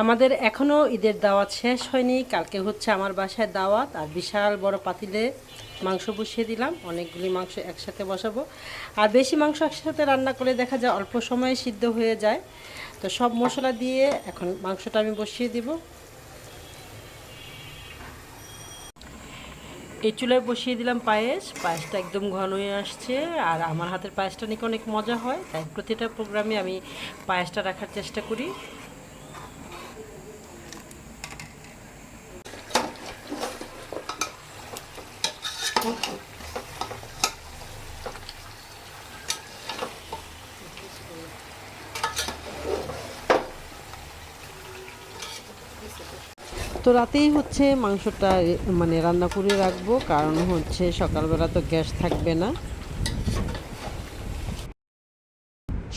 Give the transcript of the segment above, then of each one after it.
আমাদের এখনও ঈদের দাওয়াত শেষ হয়নি, কালকে হচ্ছে আমার বাসায় দাওয়াত, আর বিশাল বড় পাতিলে মাংস বসিয়ে দিলাম, অনেকগুলি মাংস একসাথে বসাবো। আর বেশি মাংস একসাথে রান্না করে দেখা যায় অল্প সময়ে সিদ্ধ হয়ে যায়। তো সব মশলা দিয়ে এখন মাংসটা আমি বসিয়ে দিব। এই চুলায় বসিয়ে দিলাম পায়েস। পায়েসটা একদম ঘন হয়ে আসছে আর আমার হাতের পায়েসটা নাকি অনেক মজা হয়, তাই প্রতিটা প্রোগ্রামে আমি পায়েসটা রাখার চেষ্টা করি। তো রাতেই হচ্ছে মাংসটা মানে রান্না করে রাখব, কারণ হচ্ছে সকালবেলা তো গ্যাস থাকবে না।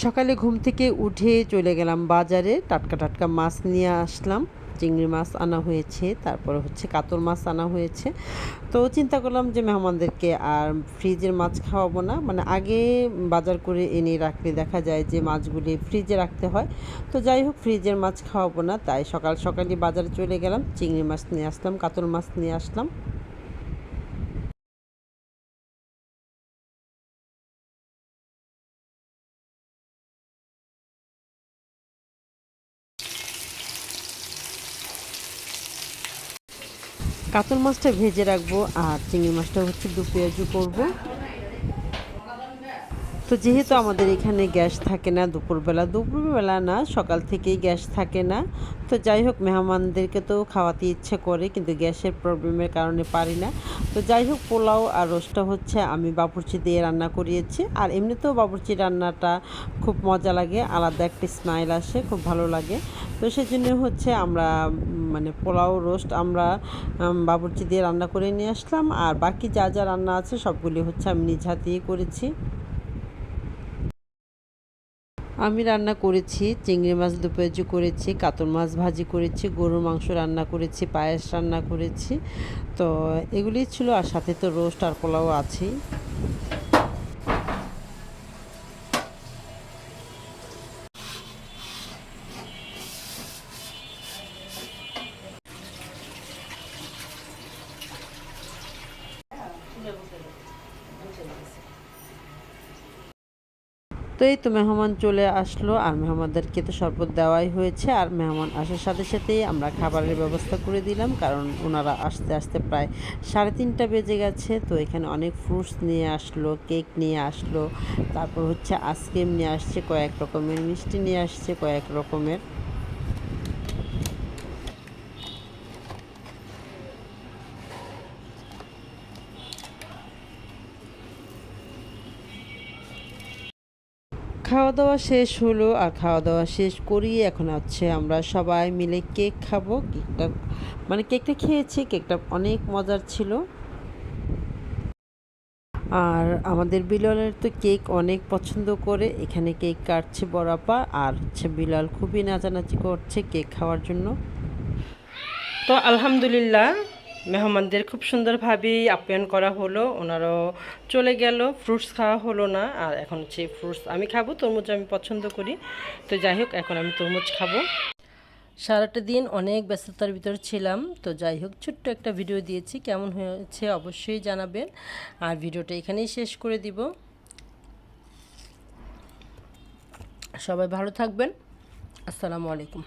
সকালে ঘুম থেকে উঠে চলে গেলাম বাজারে, টাটকা টাটকা মাছ নিয়ে আসলাম। চিংড়ি মাছ আনা হয়েছে, তারপরে হচ্ছে কাতল মাছ আনা হয়েছে। তো চিন্তা করলাম যে মেহমানদেরকে আর ফ্রিজের মাছ খাওয়াবো না। মানে আগে বাজার করে এনে রাখলে দেখা যায় যে মাছগুলি ফ্রিজে রাখতে হয়। তো যাই হোক, ফ্রিজের মাছ খাওয়াবো না, তাই সকাল সকালই বাজারে চলে গেলাম, চিংড়ি মাছ নিয়ে আসলাম, কাতল মাছ নিয়ে আসলাম। কাতল মাছটা ভেজে রাখব আর চিংড়ি মাছটা হচ্ছে দু পেঁয়াজু করব। তো যেহেতু আমাদের এখানে গ্যাস থাকে না দুপুরবেলা দুপুরবেলা না, সকাল থেকেই গ্যাস থাকে না। তো যাই হোক, মেহমানদেরকে তো খাওয়াতে ইচ্ছে করে, কিন্তু গ্যাসের প্রবলেমের কারণে পারি না। তো যাই হোক, পোলাও আর রোস্টটা হচ্ছে আমি বাবুর্চি দিয়ে রান্না করিয়েছি। আর এমনিতেও বাবুর্চি রান্নাটা খুব মজা লাগে, আলাদা একটা স্মাইল আসে, খুব ভালো লাগে। তো সেজন্য হচ্ছে আমরা মানে পোলাও, রোস্ট আমরা বাবুর্চি দিয়ে রান্না করে নিয়ে আসলাম। আর বাকি যা যা রান্না আছে সবগুলি হচ্ছে আমি নিজ হাতেই করেছি। আমি রান্না করেছি, চিংড়ি মাছ দুপেজু করেছি, কাতল মাছ ভাজি করেছি, গরুর মাংস রান্না করেছি, পায়েস রান্না করেছি। তো এগুলি ছিল, আর সাথে তো রোস্ট আর পোলাও আছেই। তো এই তো মেহমান চলে আসলো আর মেহমানদেরকে তো শরবত দেওয়াই হয়েছে। আর মেহমান আসার সাথে সাথেই আমরা খাবারের ব্যবস্থা করে দিলাম, কারণ ওনারা আসতে আসতে প্রায় সাড়ে তিনটা বেজে গেছে। তো এখানে অনেক ফ্রুটস নিয়ে আসলো কেক নিয়ে আসলো, তারপর হচ্ছে আইসক্রিম নিয়ে আসছে, কয়েক রকমের মিষ্টি নিয়ে আসছে, কয়েক রকমের খাওয়া দাওয়া শেষ হলো আর খাওয়া দাওয়া শেষ করি এখন হচ্ছে আমরা সবাই মিলে কেক খাব। কেকটা মানে কেকটা খেয়েছি, কেকটা অনেক মজার ছিল। আর আমাদের বিলালের তো কেক অনেক পছন্দ করে, এখানে কেক কাটছে বড়াপা আর হচ্ছে বিলাল খুবই নাচানাচি করছে কেক খাওয়ার জন্য। তো আলহামদুলিল্লাহ মেহমানদের খুব সুন্দরভাবেই আপ্যায়ন করা হলো। ওনারাও চলে গেল ফ্রুটস খাওয়া হলো না। আর এখন হচ্ছে ফ্রুটস আমি খাব, তরমুজ আমি পছন্দ করি। তো যাই হোক, এখন আমি তরমুজ খাব। সারাটা দিন অনেক ব্যস্ততার ভিতর ছিলাম। তো যাই হোক, ছোট্ট একটা ভিডিও দিয়েছি। কেমন হয়েছে অবশ্যই জানাবেন। আর ভিডিওটা এখানেই শেষ করে দিব। সবাই ভালো থাকবেন। আসসালামু আলাইকুম।